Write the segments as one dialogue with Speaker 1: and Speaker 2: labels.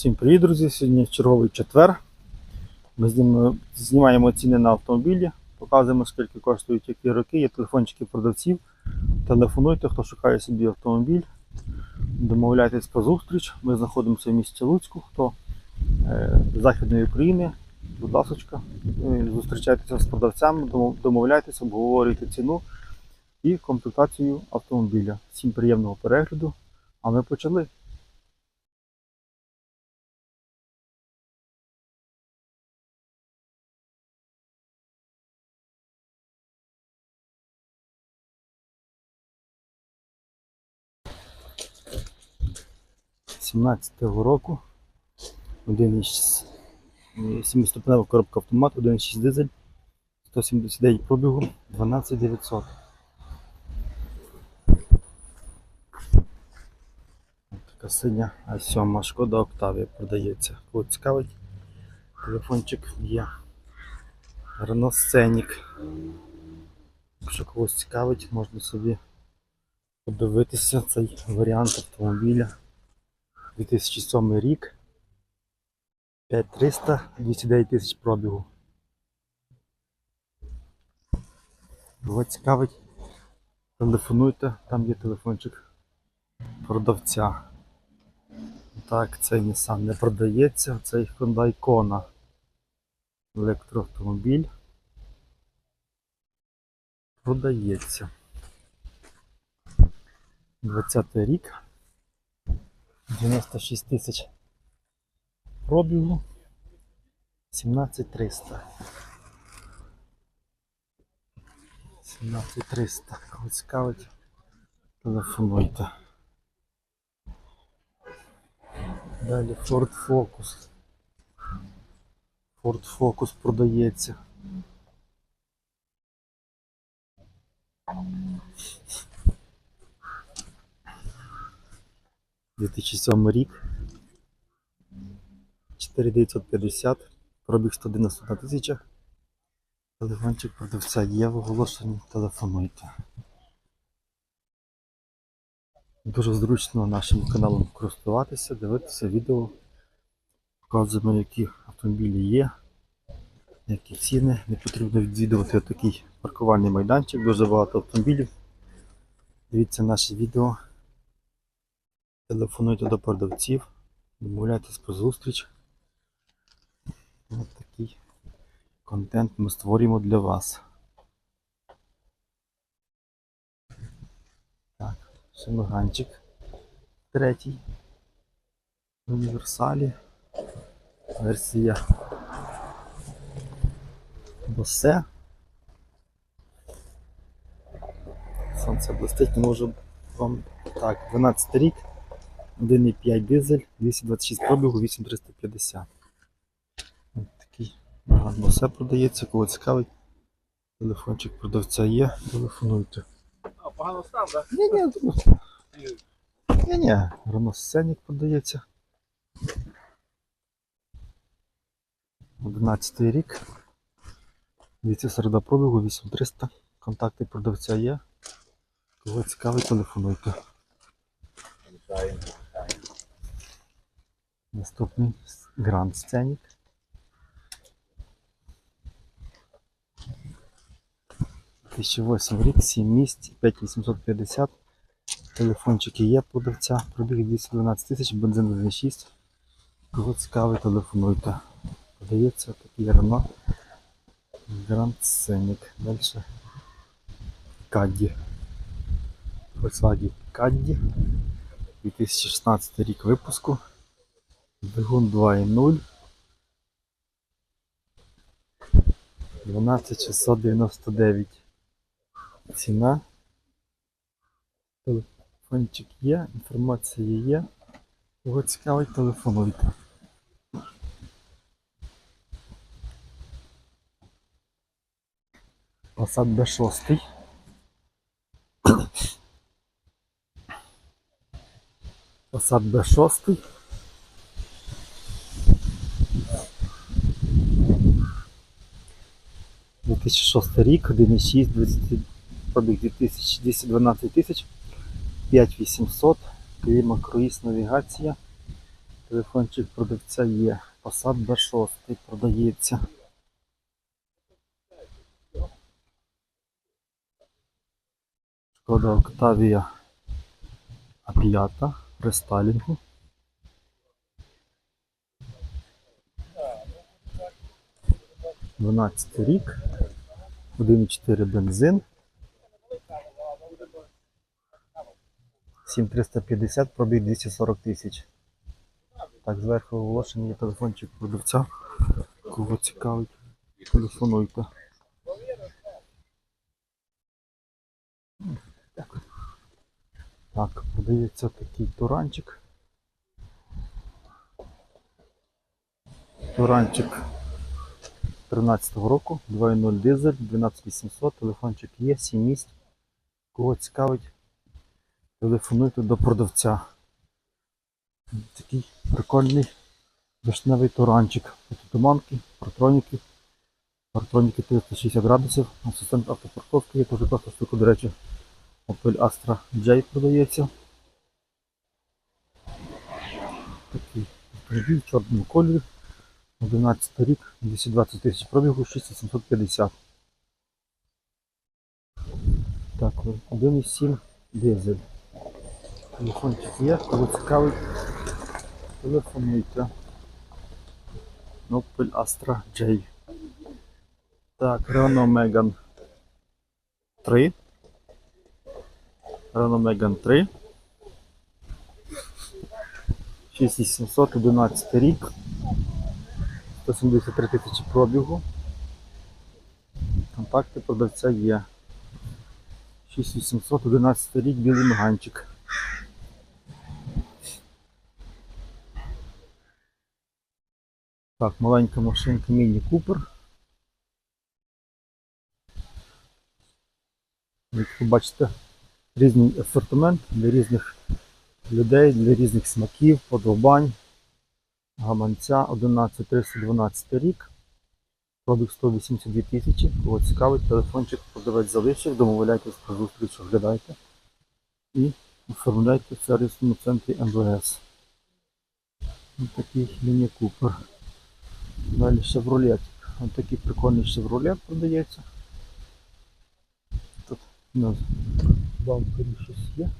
Speaker 1: Всім привіт, друзі! Сьогодні черговий четвер. Ми знімаємо- знімаємо ціни на автомобілі, показуємо, скільки коштують які роки, є телефончики продавців. Телефонуйте, хто шукає собі автомобіль. Домовляйтесь про зустріч. Ми знаходимося в місті Луцьку. Хто е, з Західної України, будь ласка, е, зустрічайтеся з продавцями, домов- домовляйтеся, обговорюйте ціну і комплектацію автомобіля. Всім приємного перегляду. А ми почали. – 17-го року. 1,6 7-ступенева коробка автомат, 1,6 дизель, 179 пробігу, 12900. Така синя А7 шкода Октавія продається. Кого цікавить, телефончик є. Renault Scenic. Якщо когось цікавить, можна собі подивитися цей варіант автомобіля. 2007 рік. 5300, 209 тисяч пробігу. Кого цікавить, телефонуйте, там є телефончик продавця. Так, цей Nissan не продається, цей Hyundai Kona. Електроавтомобіль. Продається. 20 рік. 96 тисяч пробігу. 17300. 17300. Кого цікавить, телефонуйте. Далі Ford Focus. Ford Focus продається. Дві тисячі сьомий рік. 4950, пробіг 191 тисяча. Телефончик продавця є в оголошенні, телефонуйте. Дуже зручно нашим каналом користуватися, дивитися відео. Показуємо, які автомобілі є, які ціни. Не потрібно відвідувати такий паркувальний майданчик, дуже багато автомобілів. Дивіться наші відео. Телефонуйте до продавців, домовляйтесь про зустріч. Ось такий контент ми створюємо для вас. Так, шимиганчик. Третій. В універсалі. Версія Босе. Сонце блистить, не можу вам. Так, 12 рік, 1,5 дизель, 226 пробігу, 8350. Ось такий гарно все продається, кого цікавить. Телефончик продавця є, телефонуйте.
Speaker 2: А, погано став, так?
Speaker 1: Ні, ні, ні, ні, Renault Scenic продається. 11 рік. Дивіться, середа пробігу 8300. Контакти продавця є. Кого цікавить, телефонуйте. Наступний Grand Scenic. Тисяча восьмий рік, 7 місць, 5850. Телефончики є продавця, пробіг 212 тисяч, бензин 1,6. Кого цікавий, телефонуйте. Подається такий Renault Grand Scenic. Далі Caddy. Volkswagen Caddy. 2016 рік випуску. Двигун 2.0. 12699 ціна. Телефончик є, інформація є. Кого цікавить, телефонуйте. Passat B6. Passat B6. – 2006 рік, 1,6, 20, пробіг 2000, 212 тисяч, 5800, кліма, круїз, навігація, Телефончик продавця є. Passat B6 продається. Шкода Octavia А5 рестайлінгу. Дванадцятий рік. 1,4 бензин. 7350, пробіг 240 тисяч. Так, зверху оголошення є телефончик продавця. Кого цікавить, телефонуйте. Так, продається такий туранчик. Туранчик 13-го року, 2.0 дизель, 12800, телефончик є, 7 місць. Кого цікавить, телефонуйте до продавця. Такий прикольний вишневий туранчик. Туманки, протроніки. Протроніки 360 градусів, асистент автопарковки є дуже просто штука, до речі. Opel Astra J продається. Такий автомобіль в чорному кольорі. 11 рік, 220 тисяч пробігу, 6750. Так, 1,7 дизель. Телефончик є, кого цікавить, телефонуйте. Opel Astra J. Так, Renault Megane 3. Renault Megane 3. 6711 рік. 173 тисячі пробігу. Контакти продавця є. 6811 рік білий меганчик. Так, маленька машинка Міні Купер. Як ви бачите, різний асортимент для різних людей, для різних смаків, подобань. Гаманця 11312 рік. Пробіг 182 тисячі. Кого цікавить, телефончик продавець залишив, домовляйтесь про зустріч, оглядайте і оформляйте в сервісному центрі МВС. Ось такий міні купер. Далі шевролет. Ось такий прикольний шевролет продається. Тут у нас бампері щось є.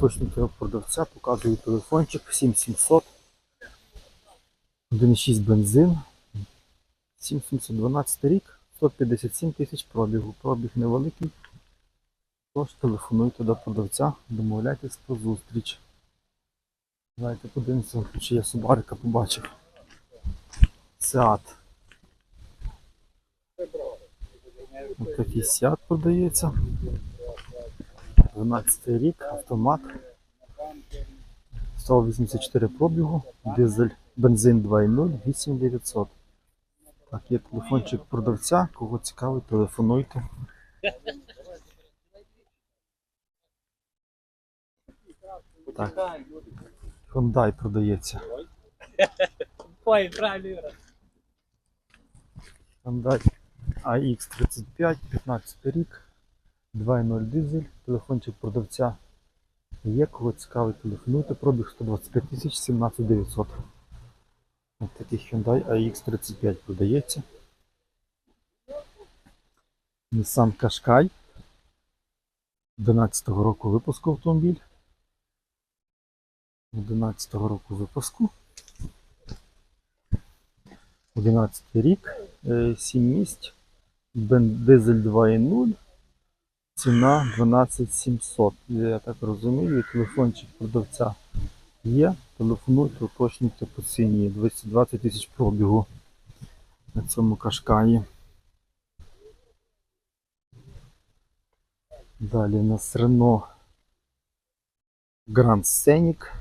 Speaker 1: Точно цього продавця, показую телефончик 7700. 1,6 бензин. 7712 рік, 157 тисяч пробігу. Пробіг невеликий. Тож телефонуйте до продавця, домовляйтесь про зустріч. Давайте подивимося, чи я Субарика побачив. Сеат. Ось такий Сеат продається. 12 рік, автомат. 184 пробігу, дизель, бензин 2.0, 8900. Так, є телефончик продавця, кого цікавить, телефонуйте. Так, Hyundai продається. Hyundai AX35, 15 рік, 2.0 дизель, телефончик продавця є, кого цікавить, телефонуйте, пробіг 125 тисяч 17 900. Ось такий Hyundai AX35 продається. Nissan Qashqai 11-го року випуску автомобіль. 11-го року випуску. 11 рік, 7 місць, бен- дизель 2.0, ціна 12700. Я так розумію, телефончик продавця є. Телефонуйте, уточнюйте по ціні 220 тисяч пробігу на цьому кашкаї. Далі у нас Renault Grand Scenic.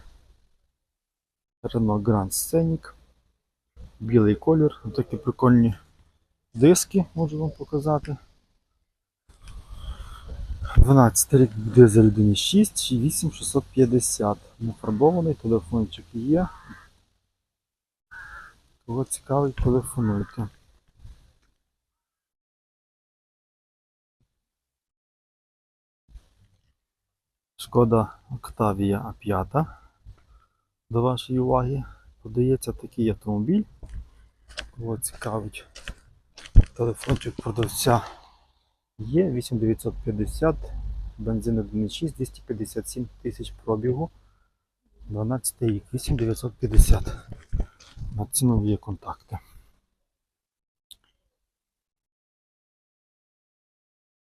Speaker 1: Renault Grand Scenic. Білий колір. Такі прикольні диски можу вам показати. 12 рік дизель 1.6 і 8650. Нафарбований телефончик є. Кого цікавить, телефонуйте. Шкода Octavia A5. до вашої уваги подається такий автомобіль. Кого цікавить телефончик продавця є 8950, бензин 1.6, 257 тисяч пробігу. 12 рік, 8950. На ціну є контакти.